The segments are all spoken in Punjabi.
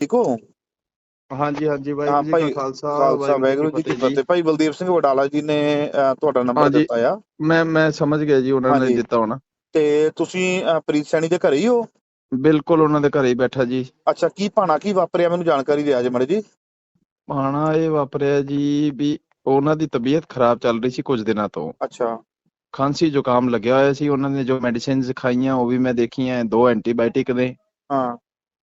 ਠੀਕ ਹੋ? ਹਾਂਜੀ ਹਾਂਜੀ ਵਾਹਿਗੁਰੂ ਜੀ ਭਾਈ, ਕਾ ਖਾਲਸਾ ਖਾਲਸਾ ਵਾਹਿਗੁਰੂ ਜੀ ਕੀ ਫਤਿਹ ਭਾਈ ਬਲਦੇਵ ਸਿੰਘ ਵਡਾਲਾ ਜੀ ਨੇ ਤੁਹਾਡਾ ਨੰਬਰ। ਦਿੱਤਾ ਆ। ਮੈਂ ਮੈਂ ਸਮਝ ਗਿਆ ਜੀ ਉਹਨਾਂ ਨੇ। ਦਿੱਤਾ ਹੋਣਾ। ਤੇ ਤੁਸੀਂ ਪ੍ਰੀਤ ਸੈਣੀ ਦੇ ਘਰੇ ਹੀ ਹੋ? ਬਿਲਕੁਲ ਉਹਨਾਂ ਦੇ ਘਰੇ ਹੀ ਬੈਠਾ ਜੀ। ਅੱਛਾ ਕੀ ਭਾਣਾ ਕੀ ਵਾਪਰਿਆ? ਮੈਨੂੰ ਜਾਣਕਾਰੀ ਦਿਆ ਜੇ ਮੜੇ ਜੀ। ਪਾਣਾ ਇਹ ਵਾਪਰਿਆ ਜੀ ਵੀ ਉਹਨਾਂ ਦੀ ਤਬੀਅਤ ਖਰਾਬ ਚੱਲ ਰਹੀ ਸੀ ਕੁਝ ਦਿਨਾਂ ਤੋਂ। ਅੱਛਾ। ਖਾਂਸੀ ਜ਼ੁਕਾਮ ਲੱਗਿਆ ਹੋਇਆ ਸੀ ਉਹਨਾਂ ਨੇ ਜੋ ਮੈਡੀਸਿਨਸ ਖਾਈਆਂ ਉਹ ਵੀ ਮੈਂ ਦੇਖੀਆਂ ਦੋ ਐਂਟੀਬਾਇਓਟਿਕ ਨੇ। ਹਾਂ।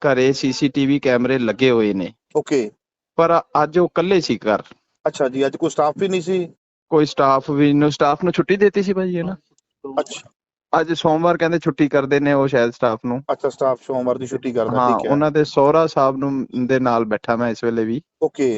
ਘਰੇ ਸੀਸੀਟੀਵੀ ਕੈਮਰੇ ਲੱਗੇ ਹੋਏ ਨੇ। ਓਕੇ ਪਰ ਅੱਜ ਉਹ ਇਕੱਲੇ ਸੀ ਘਰ। ਅੱਛਾ ਜੀ ਅੱਜ ਕੋਈ ਸਟਾਫ ਵੀ ਨਹੀਂ ਸੀ? ਕੋਈ ਸਟਾਫ ਵੀ ਨੂੰ ਸਟਾਫ ਨੂੰ ਛੁੱਟੀ ਦਿੱਤੀ ਸੀ ਭਾਜੀ ਹੈ ਨਾ ਅੱਛਾ। ਅੱਜ ਸੋਮਵਾਰ ਕਹਿੰਦੇ ਛੁੱਟੀ ਕਰਦੇ ਨੇ ਉਹ ਸ਼ਾਇਦ ਸਟਾਫ ਨੂੰ। ਅੱਛਾ ਸਟਾਫ ਸੋਮਵਾਰ ਦੀ ਛੁੱਟੀ ਕਰਦਾ ਠੀਕ ਹੈ। ਉਹਨਾਂ ਦੇ ਸਹੁਰਾ ਸਾਹਿਬ ਨੂੰ ਦੇ ਨਾਲ ਬੈਠਾ ਮੈਂ ਇਸ ਵੇਲੇ ਵੀ। ਓਕੇ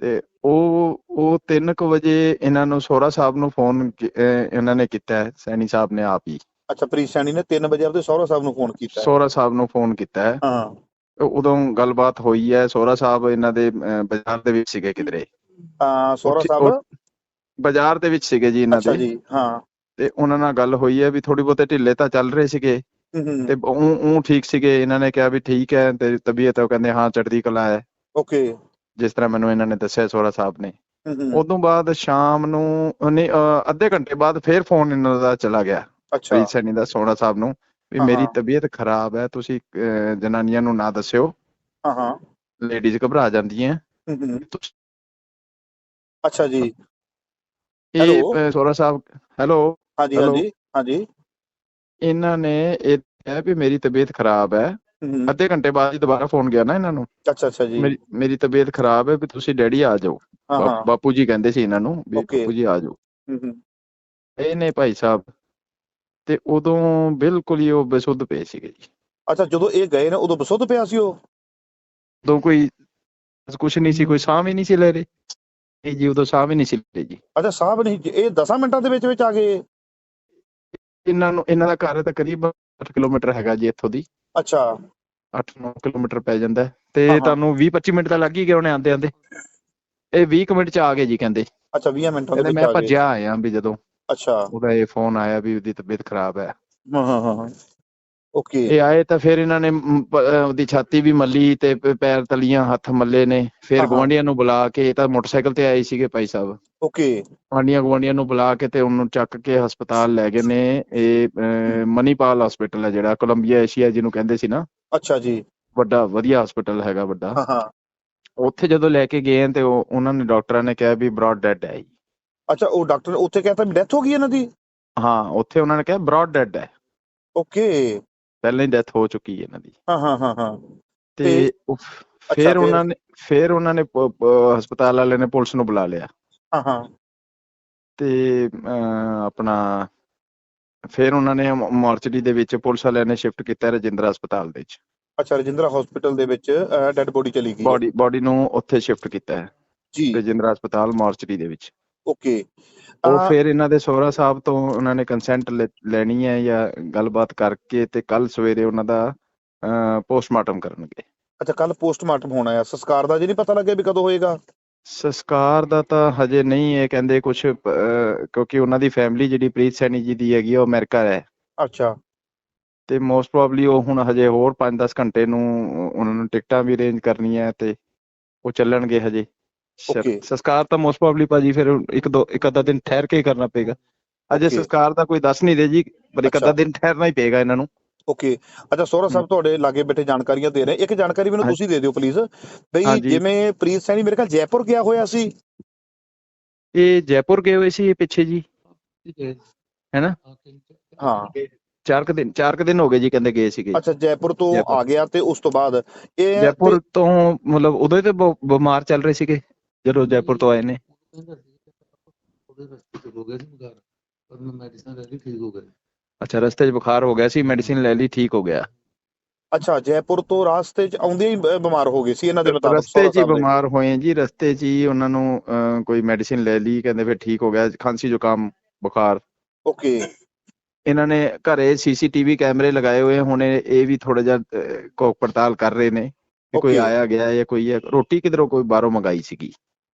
ਤੇ ਉਹ ਉਹ 3:00 ਵਜੇ ਇਹਨਾਂ ਨੂੰ ਸੋਹਰਾ ਸਾਹਿਬ ਨੂੰ ਫੋਨ ਇਹਨਾਂ ਨੇ ਕੀਤਾ ਸੈਣੀ ਸਾਹਿਬ ਨੇ ਆਪ ਹੀ। ਅੱਛਾ ਪ੍ਰੀਤ ਸੈਣੀ ਨੇ 3 ਵਜੇ ਆਪਦੇ ਸਹੁਰਾ ਸਾਹਿਬ ਨੂੰ ਫੋਨ ਕੀਤਾ। ਸੋਹਰਾ ਸਾਹਿਬ ਨੂੰ ਫੋਨ ਕੀਤਾ ਹੈ। ਹਾਂ। ਉਦੋਂ ਗੱਲਬਾਤ ਹੋਈ ਹੈ ਸੋਹਰਾ ਸਾਹਿਬ ਇਹਨਾਂ ਦੇ ਬਾਜ਼ਾਰ ਦੇ ਵਿੱਚ ਸੀਗੇ ਕਿਧਰੇ। ਹਾਂ ਸਹੁਰਾ ਸਾਹਿਬ? ਬਾਜ਼ਾਰ ਦੇ ਵਿੱਚ ਸੀਗੇ ਜੀ ਇਹਨਾਂ ਅੱਛਾ ਦੇ। ਜੀ ਹਾਂ। ਤੇ ਉਹਨਾਂ ਨਾਲ ਗੱਲ ਹੋਈ ਹੈ ਵੀ ਥੋੜੀ ਬਹੁਤੇ ਢਿੱਲੇ ਤਾਂ ਚੱਲ ਰਹੇ ਸੀਗੇ। ਹੂੰ, ਹੂੰ, ਤੇ ਉਹ ਉਹ ਠੀਕ ਸੀਗੇ ਇਹਨਾਂ ਨੇ ਕਿਹਾ ਵੀ ਠੀਕ ਹੈ ਤੇ ਤਬੀਅਤ ਉਹ ਕਹਿੰਦੇ ਹਾਂ ਚੜ੍ਹਦੀ ਕਲਾ ਹੈ। ਓਕੇ। ਜਿਸ ਤਰ੍ਹਾਂ ਮੈਨੂੰ ਇਹਨਾਂ ਨੇ ਦੱਸਿਆ ਸੋਹਰਾ ਸਾਹਿਬ ਨੇ। ਹੂੰ, ਹੂੰ, ਉਦੋਂ ਬਾਅਦ ਸ਼ਾਮ ਨੂੰ ਅੱਧੇ ਘੰਟੇ ਬਾਅਦ ਫੇਰ ਫੋਨ ਇਹਨਾਂ ਦਾ ਚਲਾ ਗਿਆ। ਅੱਛਾ। ਪ੍ਰੀਤ ਸੈਣੀ ਦਾ ਸੋਹਣਾ ਸਾਹਿਬ ਨੂੰ ਵੀ ਹਾਂ, ਮੇਰੀ ਹਾਂ। ਤਬੀਅਤ ਖਰਾਬ ਹੈ ਤੁਸੀਂ ਅਹ, ਜਨਾਨੀਆਂ ਨੂੰ ਨਾ ਦੱਸਿਓ। ਹਾਂ ਹਾਂ। ਲੇਡੀਜ਼ ਘਬਰਾ ਜਾਂਦੀਆਂ ਹੂੰ, ਹੂੰ, ਤੁਸੀਂ- ਅੱਛਾ ਜੀ। ਇਹ Hello? ਸੋਹਰਾ ਸਾਹਿਬ ਹੈਲੋ। ਹਾਂਜੀ Hello? ਹਾਂਜੀ ਹਾਂਜੀ। ਇਹਨਾਂ ਨੇ ਇਹ ਕਿਹਾ ਵੀ ਮੇਰੀ ਤਬੀਅਤ ਖਰਾਬ ਹੈ। ਹੂੰ, ਹੂੰ, ਅੱਧੇ ਘੰਟੇ ਬਾਅਦ ਹੀ ਦੁਬਾਰਾ ਫੋਨ ਗਿਆ ਨਾ ਇਹਨਾਂ ਨੂੰ। ਅੱਛਾ ਅੱਛਾ ਜੀ। ਮੇਰੀ ਮੇਰੀ ਤਬੀਅਤ ਖਰਾਬ ਹੈ ਵੀ ਤੁਸੀਂ ਡੈਡੀ ਆ ਜਾਓ। ਹਾਂ ਬਾ- ਹਾਂ। ਬਾਪੂ ਜੀ ਕਹਿੰਦੇ ਸੀ ਇਹਨਾਂ ਨੂੰ ਵੀ Okay. ਬਾਪੂ ਜੀ ਆ ਜਾਓ। ਹੂੰ, ਹੂੰ, ਇਹ ਨੇ ਭਾਈ ਸਾਹਿਬ ਤੇ ਉਦੋਂ ਬਿਲਕੁਲ ਹੀ ਉਹ ਬੇਸੁੱਧ ਪਏ ਸੀਗੇ ਜੀ। ਅੱਛਾ ਜਦੋਂ ਇਹ ਗਏ ਨੇ ਉਦੋਂ ਬਸੁੱਧ ਪਿਆ ਸੀ ਉਹ? ਉਦੋਂ ਕੋਈ ਕੁਝ ਨਹੀਂ ਸੀ ਕੋਈ ਸਾਹ ਵੀ ਨਹੀਂ ਸੀ ਲੈ ਰਹੇ। ਇਹ ਜੀ ਉਦੋਂ ਸਾਹ ਵੀ ਨਹੀਂ ਸੀ ਲੈ ਜੀ। ਅੱਛਾ ਸਾਹਿਬ ਨਹੀਂ ਇਹ 10 ਮਿੰਟਾਂ ਦੇ ਵਿੱਚ ਵਿੱਚ ਆ ਗਏ? ਇਹਨਾਂ ਨੂੰ ਇਹਨਾਂ ਦਾ ਘਰ ਤਾਂ ਕਰੀਬ 8 ਕਿਲੋਮੀਟਰ ਹੈਗਾ ਜੀ ਇੱਥੋਂ ਦੀ। ਅੱਛਾ। 8-9 ਕਿਲੋਮੀਟਰ ਪੈ ਜਾਂਦਾ ਹੈ। ਤੇ ਹਾਂ, ਹਾਂ। ਤੁਹਾਨੂੰ 20-25 ਮਿੰਟ ਤਾਂ ਲੱਗ ਹੀ ਗਏ ਉਹਨੇ ਆਂਦੇ ਆਂਦੇ ਇਹ 20 ਕੁ ਮਿੰਟ ਚ ਆ ਗਏ ਜੀ ਕਹਿੰਦੇ। ਅੱਛਾ 20 ਮਿੰਟਾਂ ਦੇ ਕਹਿੰਦੇ ਵਿੱਚ ਮੈਂ ਆ ਗਏ। ਭੱਜਿਆ ਆਇਆ ਵੀ ਜਦੋਂ। ਅੱਛਾ। ਉਹਦਾ ਇਹ ਫੋਨ ਆਇਆ ਵੀ ਉਹਦੀ ਤਬੀਅਤ ਖਰਾਬ ਹੈ। ਹਾਂ ਹਾਂ ਹਾਂ ਓਕੇ। ਇਹ ਆਏ ਤਾਂ ਫਿਰ ਇਹਨਾਂ ਨੇ ਮ, ਪ- ਅਹ ਉਹਦੀ ਛਾਤੀ ਵੀ ਮੱਲੀ ਤੇ ਪ- ਪੈਰ ਤਲੀਆਂ ਹੱਥ ਮੱਲੇ ਨੇ। ਫਿਰ ਹਾਂ। ਗਵਾਂਢੀਆਂ ਨੂੰ ਬੁਲਾ ਕੇ ਇਹ ਤਾਂ ਮੋਟਰਸਾਈਕਲ ਤੇ ਆਏ ਸੀਗੇ ਭਾਈ ਸਾਹਿਬ। ਓਕੇ। ਗਵਾਂਢੀਆਂ ਗਵਾਂਢੀਆਂ ਨੂੰ ਬੁਲਾ ਕੇ ਤੇ ਉਹਨੂੰ ਚੱਕ ਕੇ ਹਸਪਤਾਲ ਲੈ ਗਏ ਨੇ। ਇਹ ਅਹ, ਮਨੀਪਾਲ ਹਸਪੀਟਲ ਹੈ ਜਿਹੜਾ ਕੋਲੰਬੀਆ ਏਸ਼ੀਆ ਜਿਹਨੂੰ ਕਹਿੰਦੇ ਸੀ ਨਾ। ਅੱਛਾ ਜੀ। ਵੱਡਾ ਵਧੀਆ ਹਸਪੀਟਲ ਹੈਗਾ ਵੱਡਾ। ਹਾਂ ਹਾਂ। ਉੱਥੇ ਜਦੋਂ ਲੈ ਕੇ ਗਏ ਤੇ ਉਹ ਉਹਨਾਂ ਨੇ ਡਾਕਟਰਾਂ ਨੇ ਕਿਹਾ ਵੀ ਬ੍ਰੌਡ ਡੈਡ ਹੈ ਜੀ। ਅੱਛਾ ਉਹ ਡਾਕਟਰ ਉੱਥੇ ਕਹਿੰਦਾ ਡੈਥ ਹੋ ਗਈ ਇਹਨਾਂ ਦੀ? ਹਾਂ ਉੱਥੇ ਉਹਨਾਂ ਨੇ ਕਿਹਾ ਬ੍ਰੌਡ ਡੈਡ ਹੈ। ਓਕੇ ਪਹਿਲਾਂ ਹੀ ਡੈਥ ਹੋ ਚੁੱਕੀ ਹੈ ਇਹਨਾਂ ਦੀ। ਹਾਂ ਹਾਂ ਹਾਂ ਹਾਂ। ਤੇ ਫਿਰ? ਉਹਨਾਂ ਨੇ ਫਿਰ ਉਹਨਾਂ ਨੇ ਹਸਪਤਾਲ ਵਾਲਿਆਂ ਨੇ ਪੁਲਿਸ ਨੂੰ ਬੁਲਾ ਲਿਆ। ਹਾਂ ਹਾਂ। ਤੇ ਆਪਣਾ ਫਿਰ ਉਹਨਾਂ ਨੇ ਮਾਰਚਰੀ ਦੇ ਵਿੱਚ ਪੁਲਿਸ ਵਾਲਿਆਂ ਨੇ ਸ਼ਿਫਟ ਕੀਤਾ ਰਜਿੰਦਰਾ ਹਸਪਤਾਲ ਦੇ ਵਿੱਚ। ਅੱਛਾ ਰਜਿੰਦਰਾ ਹਸਪੀਟਲ ਦੇ ਵਿੱਚ ਡੈੱਡ ਬੋਡੀ ਚਲੀ ਗਈ ਬਾਡੀ ਬਾਡੀ ਨੂੰ ਉੱਥੇ ਸ਼ਿਫਟ ਕੀਤਾ ਹੈ। ਜੀ। ਰਜਿੰਦਰਾ ਹਸਪਤਾਲ ਮਾਰਚਰੀ ਦੇ ਵਿੱਚ। ਓਕੇ ਉਹ ਫਿਰ ਇਹਨਾਂ ਦੇ ਸਹੁਰਾ ਸਾਹਿਬ ਤੋਂ ਉਹਨਾਂ ਨੇ ਕੰਸੈਂਟ ਲੈਣੀ ਹੈ ਜਾਂ ਗੱਲਬਾਤ ਕਰਕੇ ਤੇ ਕੱਲ ਸਵੇਰੇ ਉਹਨਾਂ ਦਾ ਪੋਸਟਮਾਰਟਮ ਕਰਨਗੇ। ਅੱਛਾ ਕੱਲ ਪੋਸਟਮਾਰਟਮ ਹੋਣਾ ਆ ਸੰਸਕਾਰ ਦਾ ਜੇ ਨਹੀਂ ਪਤਾ ਲੱਗਿਆ ਵੀ ਕਦੋਂ ਹੋਏਗਾ? ਸੰਸਕਾਰ ਦਾ ਤਾਂ ਹਜੇ ਨਹੀਂ ਇਹ ਕਹਿੰਦੇ ਕੁਝ ਕਿਉਂਕਿ ਉਹਨਾਂ ਦੀ ਫੈਮਿਲੀ ਜਿਹੜੀ ਪ੍ਰੀਤ ਸੈਣੀ ਜੀ ਦੀ ਹੈਗੀ ਉਹ ਅਮਰੀਕਾ ਹੈ ਅੱਛਾ। ਤੇ ਮੋਸਟ ਪ੍ਰੋਬਬਲੀ ਉਹ ਹੁਣ ਹਜੇ ਹੋਰ 5-10 ਘੰਟੇ ਨੂੰ ਉਹਨਾਂ ਨੂੰ ਟਿਕਟਾਂ ਵੀ ਅਰੇਂਜ ਕਰਨੀਆਂ ਤੇ ਉਹ ਚੱਲਣਗੇ ਹਜੇ। Okay. ਸੰਸਕਾਰ ਤਾਂ ਮੋਸਟ ਪ੍ਰੋਬਬਲੀ ਭਾਜੀ ਫਿਰ ਇੱਕ ਦੋ ਇੱਕ ਅੱਧਾ ਦਿਨ ਠਹਿਰ ਕੇ ਕਰਨਾ ਪਏਗਾ। ਅਜੇ. ਸੰਸਕਾਰ ਦਾ ਕੋਈ ਦੱਸ ਨਹੀਂ ਦੇ ਜੀ ਪਰ ਇੱਕ ਅੱਧਾ। ਦਿਨ ਠਹਿਰਨਾ ਹੀ ਪਏਗਾ ਇਹਨਾਂ ਨੂੰ। ਓਕੇ ਅੱਛਾ ਸੋਹਰਾ ਸਾਹਿਬ ਤੁਹਾਡੇ ਲਾਗੇ ਬੈਠੇ ਜਾਣਕਾਰੀਆਂ ਦੇ ਰਹੇ। ਇੱਕ ਜਾਣਕਾਰੀ ਮੈਨੂੰ ਤੁਸੀਂ ਦੇ ਦਿਓ ਪਲੀਜ਼ ਬਈ। ਜਿਵੇਂ ਪ੍ਰੀਤ ਸੈਣੀ ਮੇਰੇ ਖਿਆਲ ਜੈਪੁਰ ਗਿਆ ਹੋਇਆ ਸੀ। ਇਹ ਜੈਪੁਰ ਗਏ ਹੋਏ ਸੀ ਇਹ ਪਿੱਛੇ ਜੀ। ਹੈਨਾ? ਹਾਂ। ਚਾਰ ਕੁ ਦਿਨ ਚਾਰ ਕੁ ਦਿਨ ਹੋ ਗਏ ਜੀ ਕਹਿੰਦੇ ਗਏ ਸੀਗੇ। ਅੱਛਾ ਜੈਪੁਰ ਤੋਂ। ਆ ਗਿਆ ਤੇ ਉਸ ਤੋਂ ਬਾਅਦ ਇਹ ਜੈਪੁਰ ਤੋਂ ਮਤਲਬ ਉਦੋਂ ਹੀ ਤੇ ਬਿਮਾਰ ਚੱਲ ਰਹੇ ਸੀਗੇ। ਜਦੋਂ ਜੈਪੁਰ ਤੋਂ ਆਏ ਨੇ। ਉਹਦੇ ਰਸਤੇ ਚ ਹੋ ਗਿਆ ਸੀ ਬੁਖਾਰ ਪਰ ਮੈਂ ਮੈਡੀਸਨ ਲੈ ਲਈ ਠੀਕ ਹੋ ਗਿਆ ਅੱਛਾ ਰਸਤੇ 'ਚ ਬੁਖਾਰ ਹੋ ਗਿਆ ਸੀ ਮੈਡੀਸਿਨ ਲੈ ਲਈ ਠੀਕ ਹੋ ਗਿਆ। ਅੱਛਾ ਜੈਪੁਰ ਤੋਂ ਰਾਸਤੇ 'ਚ ਆਉਂਦੇ ਹੀ ਬਿਮਾਰ ਹੋ ਗਏ ਸੀ ਇਹਨਾਂ ਦੇ ਮੁਤਾਬਕ ਰਸਤੇ 'ਚ ਹੀ। ਬਿਮਾਰ ਹੋਏ ਜੀ ਰਸਤੇ 'ਚ ਹੀ ਉਹਨਾਂ ਨੂੰ ਕੋਈ ਮੈਡੀਸਿਨ ਲੈ ਲਈ ਕਹਿੰਦੇ ਫਿਰ ਠੀਕ ਹੋ ਗਿਆ ਖਾਂਸੀ ਜ਼ੁਕਾਮ ਬੁਖਾਰ। ਓਕੇ। ਇਹਨਾਂ ਨੇ ਘਰੇ ਸੀਸੀਟੀਵੀ ਕੈਮਰੇ ਲਗਾਏ ਹੋਏ ਹੁਣ ਇਹ ਵੀ ਥੋੜਾ ਜਿਹਾ ਘੋਖ ਪੜਤਾਲ ਕਰ ਰਹੇ ਨੇ ਕੋਈ. ਆਇਆ ਗਿਆ ਜਾਂ ਕੋਈ ਰੋਟੀ ਕਿਧਰੋਂ ਕੋਈ ਬਾਹਰੋਂ ਮੰਗਾਈ ਸੀਗੀ।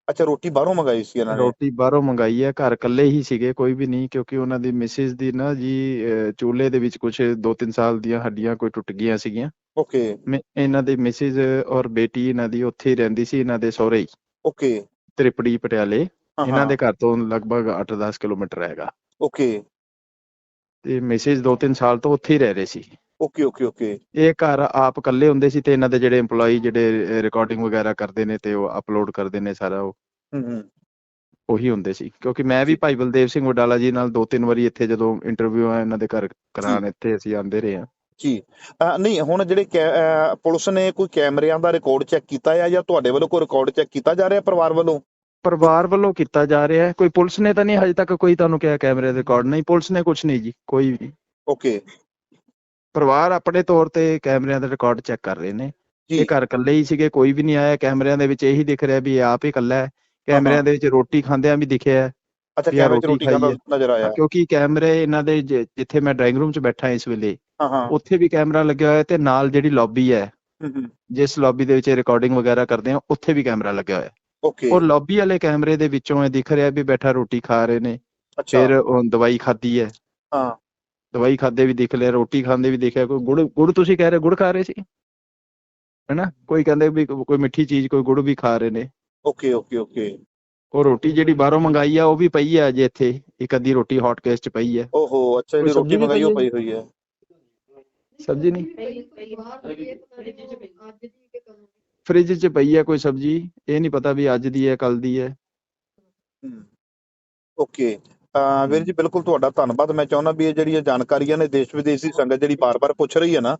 ਅੱਛਾ ਰੋਟੀ ਬਾਹਰੋਂ ਮੰਗਾਈ ਸੀ ਇਹਨਾਂ ਨੇ? ਰੋਟੀ ਬਾਹਰੋਂ ਮੰਗਾਈ ਹੈ ਘਰ ਇਕੱਲੇ ਹੀ ਸੀਗੇ ਕੋਈ ਵੀ ਨਹੀਂ ਕਿਉਂਕਿ ਉਹਨਾਂ ਦੀ ਮਿਸਿਸ ਦੀ ਨਾ ਜੀ ਚੂਲੇ ਦੇ ਵਿੱਚ ਕੁਝ 2-3 ਸਾਲ ਦੀਆਂ ਹੱਡੀਆਂ ਕੋਈ ਟੁੱਟ ਗਈਆਂ ਸੀਗੀਆਂ। ਓਕੇ ਇਹਨਾਂ ਦੀ ਮਿਸਿਸ ਔਰ ਬੇਟੀ ਇਹਨਾਂ ਦੀ ਉੱਥੇ ਹੀ ਰਹਿੰਦੀ ਸੀ ਇਹਨਾਂ ਦੇ ਸਹੁਰੇ ਹੀ। ਓਕੇ ਤ੍ਰਿਪੜੀ ਪਟਿਆਲੇ। ਇਹਨਾਂ ਦੇ ਘਰ ਤੋਂ ਲਗਭਗ 8-10 ਕਿਲੋਮੀਟਰ ਹੈਗਾ। ਓਕੇ ਤੇ ਮਿਸਿਸ 2-3 ਸਾਲ ਤੋਂ ਉੱਥੇ ਹੀ ਰਹਿ ਰਹੇ ਸੀ। ਓਕੇ ਓਕੇ ਓਕੇ ਇਹ ਘਰ ਆਪ ਇਕੱਲੇ ਹੁੰਦੇ ਸੀ ਤੇ ਇਹਨਾਂ ਦੇ ਜਿਹੜੇ EMPLOYE ਜਿਹੜੇ ਰਿਕਾਰਡਿੰਗ ਵਗੈਰਾ ਕਰਦੇ ਨੇ ਤੇ ਉਹ ਅਪਲੋਡ ਕਰਦੇ ਨੇ ਸਾਰਾ ਉਹ? ਹੂੰ ਹੂੰ। ਉਹੀ ਹੁੰਦੇ ਸੀ ਕਿਉਂਕਿ ਮੈਂ ਵੀ ਭਾਈ ਬਲਦੇਵ ਸਿੰਘ ਵਡਾਲਾ ਜੀ ਨਾਲ ਦੋ ਤਿੰਨ ਵਾਰੀ ਇੱਥੇ ਜਦੋਂ ਇੰਟਰਵਿਊ ਆ ਇਹਨਾਂ ਦੇ ਘਰ ਕਰਾਉਣ ਇੱਥੇ ਅਸੀਂ ਆਂਦੇ ਰਹੇ ਹਾਂ। ਜੀ। ਨਹੀਂ ਹੁਣ ਜਿਹੜੇ ਪੁਲਿਸ ਨੇ ਕੋਈ ਕੈਮਰਿਆਂ ਦਾ ਰਿਕਾਰਡ ਚੈੱਕ ਕੀਤਾ ਹੈ ਜਾਂ ਤੁਹਾਡੇ ਵੱਲੋਂ ਕੋਈ ਰਿਕਾਰਡ ਚੈੱਕ ਕੀਤਾ ਜਾ ਰਿਹਾ ਪਰਿਵਾਰ ਵੱਲੋਂ? ਪਰਿਵਾਰ ਵੱਲੋਂ ਕੀਤਾ ਜਾ ਰਿਹਾ ਹੈ ਕੋਈ ਪੁਲਿਸ ਨੇ ਤਾਂ ਨਹੀਂ ਹਜੇ ਤੱਕ ਕੋਈ ਤੁਹਾਨੂੰ ਕਿਹਾ ਕੈਮਰੇ ਦੇ ਰਿਕਾਰਡ ਨਹੀਂ ਪੁਲਿਸ ਨੇ ਕੁਝ ਨਹੀਂ ਜੀ ਕੋਈ ਵੀ। ਓਕੇ ਪਰਿਵਾਰ ਆਪਣੇ ਤੌਰ ਤੇ ਕੈਮਰਿਆਂ ਦੇ ਰਿਕਾਰਡ ਚੈੱਕ ਕਰ ਰਹੇ ਨੇ। ਇਹ ਘਰ ਇਕੱਲੇ ਹੀ ਸੀਗੇ ਕੋਈ ਵੀ ਨਹੀਂ ਆਇਆ। ਕੈਮਰਿਆਂ ਦੇ ਵਿੱਚ ਇਹੀ ਦਿਖ ਰਿਹਾ ਵੀ ਇਹ ਆਪ ਹੀ ਇਕੱਲਾ ਹੈ। ਕੈਮਰਿਆਂ ਦੇ ਵਿੱਚ ਰੋਟੀ ਖਾਂਦਿਆਂ ਵੀ ਦਿਖਿਆ ਅੱਛਾ ਕੈਮਰੇ 'ਚ ਰੋਟੀ ਖਾਂਦਾ ਨਜ਼ਰ ਆਇਆ। ਕਿਉਂਕਿ ਕੈਮਰੇ ਇਹਨਾਂ ਦੇ ਜਿੱਥੇ ਮੈਂ ਡਰਾਇੰਗ ਰੂਮ 'ਚ ਬੈਠਾ ਇਸ ਵੇਲੇ ਉੱਥੇ ਵੀ ਕੈਮਰਾ ਲੱਗਿਆ ਹੋਇਆ ਤੇ ਨਾਲ ਜਿਹੜੀ ਲੌਬੀ ਹੈ ਜਿਸ ਲੌਬੀ ਦੇ ਵਿੱਚ ਰਿਕਾਰਡਿੰਗ ਵਗੈਰਾ ਕਰਦੇ ਆ ਉੱਥੇ ਵੀ ਕੈਮਰਾ ਲੱਗਿਆ ਹੋਇਆ। ਓਕੇ। ਉਹ ਲੌਬੀ ਵਾਲੇ ਕੈਮਰੇ ਦੇ ਵਿੱਚੋਂ ਇਹ ਦਿਖ ਰਿਹਾ ਵੀ ਬੈਠਾ ਰੋਟੀ ਖਾ ਰਹੇ ਨੇ ਫਿਰ ਉਹ ਦਵਾਈ ਹੈ। ਹਾਂ। ਦਵਾਈ ਖਾਦੇ ਵੀ ਦਿਖ ਲਿਆ ਰੋਟੀ ਖਾਂਦੇ ਵੀ ਦੇਖਿਆ ਕੋਈ ਗੁੜ ਗੁੜ ਤੁਸੀਂ ਕਹਿ ਰਹੇ ਗੁੜ ਖਾ ਰਹੇ ਸੀ? ਹੈਨਾ? ਕੋਈ ਕਹਿੰਦੇ ਵੀ ਕੋਈ ਮਿੱਠੀ ਚੀਜ਼ ਕੋਈ ਗੁੜ ਵੀ ਖਾ ਰਹੇ ਨੇ। Okay okay okay. ਉਹ ਰੋਟੀ ਜਿਹੜੀ ਬਾਹਰੋਂ ਮੰਗਾਈ ਆ ਉਹ ਵੀ ਪਈ ਆ ਅਜੇ ਇੱਥੇ ਇੱਕ ਅੱਧੀ ਰੋਟੀ ਹੌਟ ਕੇਸ 'ਚ ਪਈ ਹੈ ਓਹੋ ਅੱਛਾ ਜਿਹੜੀ ਰੋਟੀ ਮੰਗਾਈ ਉਹ ਪਈ ਹੋਈ ਹੈ ਸਬਜ਼ੀ ਨਹੀਂ? ਫ੍ਰਿਜ 'ਚ ਪਈ ਹੈ ਕੋਈ ਸਬਜ਼ੀ ਇਹ ਨਹੀਂ ਪਤਾ ਵੀ ਅੱਜ ਦੀ ਹੈ ਕੱਲ ਦੀ ਹੂੰ। ਓਕੇ। ਅਹ ਵੀਰ ਜੀ ਬਿਲਕੁਲ ਤੁਹਾਡਾ ਧੰਨਵਾਦ। ਮੈਂ ਚਾਹੁੰਦਾ ਵੀ ਇਹ ਜਿਹੜੀਆਂ ਜਾਣਕਾਰੀਆਂ ਨੇ ਦੇਸ਼ ਵਿਦੇਸ਼ ਦੀ ਸੰਗਤ ਜਿਹੜੀ ਬਾਰ-ਬਾਰ ਪੁੱਛ ਰਹੀ ਹੈ ਨਾ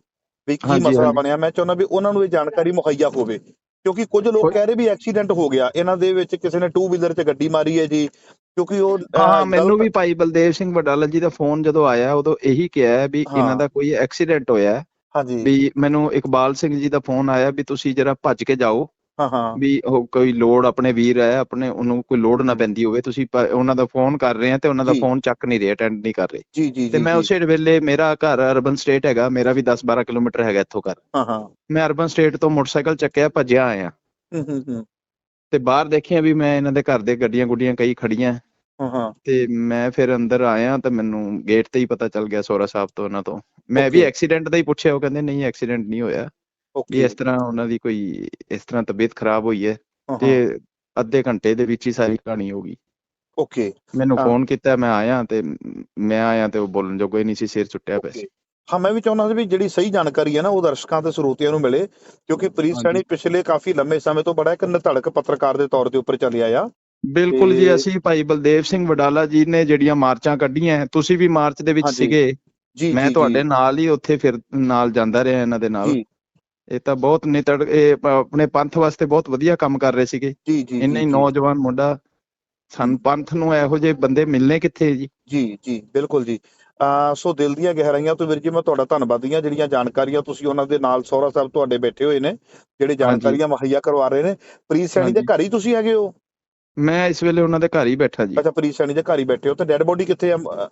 ਵੀ ਕੀ ਮਸਲਾ। ਬਣਿਆ ਮੈਂ ਚਾਹੁੰਦਾ ਵੀ ਉਹਨਾਂ ਨੂੰ ਇਹ ਜਾਣਕਾਰੀ ਮੁਹੱਈਆ ਹੋਵੇ। ਕਿਉਂਕਿ ਕੁਝ ਲੋਕ ਕਹਿ ਰਹੇ ਵੀ ਐਕਸੀਡੈਂਟ ਹੋ ਗਿਆ ਇਹਨਾਂ ਦੇ ਵਿੱਚ ਕਿਸੇ ਨੇ ਟੂ ਵੀਲਰ 'ਚ ਗੱਡੀ ਮਾਰੀ ਹੈ ਜੀ ਕਿਉਂਕਿ ਉਹ ਹਾਂ ਮੈਨੂੰ ਵੀ ਭਾਈ ਬਲਦੇਵ ਸਿੰਘ ਵਡਾਲਾ ਜੀ ਦਾ ਫੋਨ ਜਦੋਂ ਆਇਆ ਉਦੋਂ ਇਹੀ ਕਿਹਾ ਹੈ ਵੀ। ਇਹਨਾਂ ਦਾ ਕੋਈ ਐਕਸੀਡੈਂਟ ਹੋਇਆ ਹਾਂਜੀ। ਵੀ ਮੈਨੂੰ ਇਕਬਾਲ ਸਿੰਘ ਜੀ ਦਾ ਫੋਨ ਆਇਆ ਵੀ ਤੁਸੀਂ ਜਰਾ ਭੱਜ ਕੇ ਜਾਓ। ਹਾਂ ਹਾਂ। ਵੀ ਉਹ ਕੋਈ ਲੋਡ ਆਪਣੇ ਵੀਰ ਹੈ ਆਪਣੇ ਉਹਨੂੰ ਕੋਈ ਲੋਡ ਨਾ ਪੈਂਦੀ ਹੋਵੇ ਤੁਸੀਂ ਉਹਨਾਂ ਦਾ ਫੋਨ ਕਰ ਰਹੇ ਆ ਤੇ ਉਹਨਾਂ ਦਾ। ਫੋਨ ਚੱਕ ਨਹੀਂ ਰਹੇ ਅਟੈਂਡ ਨਹੀਂ ਕਰ ਰਹੇ। ਤੇ ਮੈਂ। ਉਸੇ ਵੇਲੇ ਮੇਰਾ ਘਰ ਅਰਬਨ ਸਟੇਟ ਹੈਗਾ ਮੇਰਾ ਵੀ 10 12 ਕਿਲੋਮੀਟਰ ਹੈਗਾ ਇੱਥੋਂ ਘਰ। ਹਾਂ ਹਾਂ। ਮੈਂ ਅਰਬਨ ਸਟੇਟ ਤੋਂ ਮੋਟਰਸਾਈਕਲ ਚੱਕਿਆ ਭੱਜਿਆ ਆਇਆ। ਹੂੰ ਹੂੰ ਹੂੰ। ਤੇ ਬਾਹਰ ਦੇਖਿਆ ਵੀ ਮੈਂ ਇਹਨਾਂ ਦੇ ਘਰ ਦੇ ਗੱਡੀਆਂ ਗੁੱਡੀਆਂ ਕਈ ਖੜੀਆਂ। ਹਾਂ ਹਾਂ। ਤੇ ਮੈਂ ਫਿਰ ਅੰਦਰ ਆਇਆ ਤਾਂ ਮੈਨੂੰ ਗੇਟ ਤੇ ਹੀ ਪਤਾ ਚੱਲ ਗਿਆ ਸੋਰਾ ਸਾਹਿਬ ਤੋਂ ਉਹਨਾਂ ਤੋਂ। ਮੈਂ ਵੀ. ਐਕਸੀਡੈਂਟ ਦਾ ਹੀ ਪੁੱਛਿਆ ਉਹ ਕਹਿੰਦੇ ਨਹੀਂ ਐਕਸੀਡੈਂਟ ਨਹੀਂ ਹੋਇਆ। ਵੀ ਓਕੇ ਇਸ ਤਰ੍ਹਾਂ ਉਹਨਾਂ ਦੀ ਕੋਈ ਇਸ ਤਰ੍ਹਾਂ ਤਬੀਅਤ ਖਰਾਬ ਹੋਈ ਹੈ ਹਾਂ, ਤੇ ਹਾਂ, ਅੱਧੇ ਘੰਟੇ ਦੇ ਵਿੱਚ ਹੀ ਸਾਰੀ ਕਹਾਣੀ ਹੋ ਗਈ। ਓਕੇ ਮੈਨੂੰ ਹਾਂ। ਫੋਨ ਕੀਤਾ ਮੈਂ ਆਇਆ ਤੇ ਮ- ਮੈਂ ਆਇਆ ਤੇ ਉਹ ਬੋਲਣ ਜੋਗਾ ਹੀ ਨਹੀਂ ਸੀ ਸਿਰ ਚੁੱਟਿਆ ਪਿਆ ਸੀ। ਹਾਂ ਮੈਂ ਵੀ ਚਾਹੁੰਦਾ ਸੀ ਵੀ ਜਿਹੜੀ ਸਹੀ ਜਾਣਕਾਰੀ ਹੈ ਨਾ ਉਹ ਦਰਸ਼ਕਾਂ ਤੇ ਸਰੋਤਿਆਂ ਨੂੰ ਮਿਲੇ ਕਿਉਂਕਿ ਪ੍ਰੀਤ ਹਾਂਜੀ। ਸੈਣੀ ਪਿਛਲੇ ਕਾਫੀ ਲੰਮੇ ਸਮੇਂ ਤੋਂ ਬੜਾ ਇੱਕ ਨਿਧੜਕ ਪੱਤਰਕਾਰ ਦੇ ਤੌਰ ਦੇ ਉੱਪਰ ਚੱਲਿਆ ਆ। ਬਿਲਕੁਲ ਜੀ ਤੇ- ਅਸੀਂ ਭਾਈ ਬਲਦੇਵ ਸਿੰਘ ਵਡਾਲਾ ਜੀ ਨੇ ਜਿਹੜੀਆਂ ਮਾਰਚਾਂ ਕੱਢੀਆਂ ਤੁਸੀਂ ਵੀ ਮਾਰਚ ਦੇ ਵਿੱਚ ਹਾਂਜੀ, ਸੀਗੇ। ਜੀ ਮੈਂ ਜੀ, ਤੁਹਾਡੇ ਨਾਲ ਹੀ ਉੱਥੇ ਫਿਰ ਨਾਲ ਜਾਂਦਾ ਰਿਹਾ ਇਹਨਾਂ ਦੇ ਨਾਲ। ਜੀ। ਇਹ ਤਾਂ ਬਹੁਤ ਨਿਤੜ ਇਹ ਆਪਣੇ ਪੰਥ ਵਾਸਤੇ ਬਹੁਤ ਵਧੀਆ ਕੰਮ ਕਰ ਰਹੇ ਸੀਗੇ। ਜੀ ਜੀ ਇੰਨੇ ਨੌਜਵਾਨ ਮੁੰਡਾ ਸਨ ਪੰਥ ਨੂੰ ਇਹੋ ਜਿਹੇ ਬੰਦੇ ਮਿਲਨੇ ਕਿੱਥੇ ਜੀ? ਜੀ ਜੀ ਬਿਲਕੁਲ ਜੀ। ਆ ਸੋ ਦਿਲ ਦੀਆਂ ਗਹਿਰਾਈਆਂ ਤੋਂ ਵੀਰ ਜੀ ਮੈਂ ਤੁਹਾਡਾ ਧੰਨਵਾਦੀ ਹਾਂ। ਜਿਹੜੀਆਂ ਜਾਣਕਾਰੀਆਂ ਤੁਸੀਂ ਉਹਨਾਂ ਦੇ ਨਾਲ ਸਹੁਰਾ ਸਾਹਿਬ ਤੁਹਾਡੇ ਬੈਠੇ ਹੋਏ ਨੇ ਜਿਹੜੇ ਜਾਣਕਾਰੀਆਂ ਮੁਹੱਈਆ ਕਰਵਾ ਰਹੇ ਨੇ। ਪ੍ਰੀਤ ਸੈਣੀ ਦੇ। ਘਰ ਹੀ ਤੁਸੀਂ ਹੈਗੇ ਹੋ? ਮੈਂ ਇਸ ਵੇਲੇ ਉਹਨਾਂ ਦੇ ਘਰ ਹੀ ਬੈਠਾ ਜੀ। ਅੱਛਾ ਪ੍ਰੀਤ ਸੈਣੀ ਦੇ ਘਰ ਹੀ ਬੈਠੇ ਹੋ। ਤੇ ਡੈਡ ਬੋਡੀ ਕਿੱਥੇ ਆ?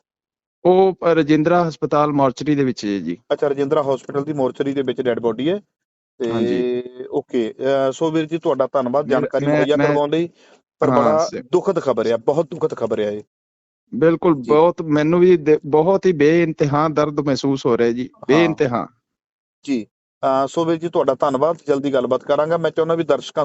ਉਹ ਰਜਿੰਦਰਾ ਹਸਪਤਾਲ ਮੋਰਚਰੀ ਦੇ ਵਿੱਚ ਹੈ ਜੀ। ਅੱਛਾ ਰਜਿੰਦਰਾ ਹਸਪੀਟਲ ਦੀ ਮੋਰਚਰੀ ਦੇ ਵਿੱਚ ਡੈਡ ਬੋਡੀ ਹੈ। ਤੇ। ਓਕੇ ਸੋ ਵੀਰ ਜੀ ਤੁਹਾਡਾ ਧੰਨਵਾਦ ਜਾਣਕਾਰੀ ਮੁਹੱਈਆ ਕਰਵਾਉਣ ਲਈ ਪਰ ਬੜਾ ਦੁਖਦ ਖਬਰ ਹੈ ਬਹੁਤ ਦੁਖਦ ਖਬਰ ਹੈ ਇਹ ਬਿਲਕੁਲ। ਬਹੁਤ ਮੈਨੂੰ ਵੀ ਬਹੁਤ ਹੀ ਬੇਇੰਤਹਾ ਦਰਦ ਮਹਿਸੂਸ ਹੋ ਰਿਹਾ ਜੀ ਬੇਇੰਤਹਾ ਜੀ ਸੋ ਵੀਰ ਜੀ ਤੁਹਾਡਾ ਧੰਨਵਾਦ ਜਲਦੀ ਗੱਲਬਾਤ ਕਰਾਂਗਾ ਮੈਂ ਚਾਹੁੰਦਾ ਵੀ ਦਰਸ਼ਕਾਂ